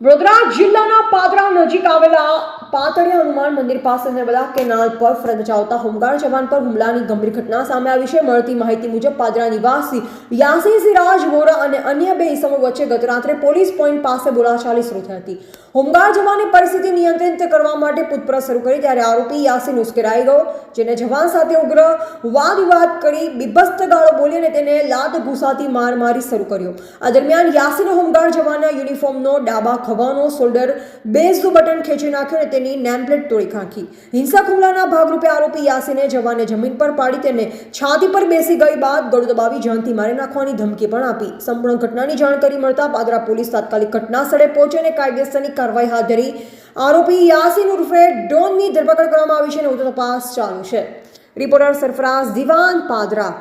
વડોદરા જિલ્લાના પાદરા નજીક આવેલા પાતળિયા હનુમાન મંદિર પાસે નર્મદા કેનાલ પર ફરજ બજાવતા હોમગાર્ડ જવાન પર હુમલાની ગંભીર ઘટના સામે આવી છે. મળતી માહિતી મુજબ પાદરા નિવાસી યાસી સિરાજ વોરા અને અન્ય બે ઇસમો વચ્ચે ગત પોલીસ પોઈન્ટ પાસે બોલાચાલી શરૂ થઈ હતી. હોમગાર્ડ જવાને પરિસ્થિતિ નિયંત્રિત કરવા માટે પૂછપરછ શરૂ કરી ત્યારે આરોપી યાસીન ઉશ્કેરાઈ ગયો, જેને જવાન સાથે ઉગ્ર વાદ વિવાદ કરી બિભસ્ત ગાળો બોલી અને તેને લાત ઘૂસાતી માર મારી શરૂ કર્યો. આ દરમિયાન યાસીને હોમગાર્ડ જવાનના યુનિફોર્મનો ડાબા ખવાનો શોલ્ડર બેઝનું બટન ખેંચી નાખ્યું અને તેની નેમપ્લેટ તોડી ખાંખી. હિંસક હુમલાના ભાગરૂપે આરોપી યાસીને જવાને જમીન પર પાડી તેને છાતી પર બેસી ગઈ બાદ ગળું દબાવી જાનથી મારી નાખવાની ધમકી પણ આપી. સંપૂર્ણ ઘટનાની જાણકારી મળતા પાદરા પોલીસ તાત્કાલિક ઘટના સ્થળે પહોંચી અને કાયદેસરની કાર્યવાહી હાથ ધરી આરોપી યાસીન ઉર્ફે ડોનની ધરપકડ કરવામાં આવી છે અને વધુ તપાસ ચાલુ છે. રિપોર્ટર સરફરાઝ દિવાન પાદરા.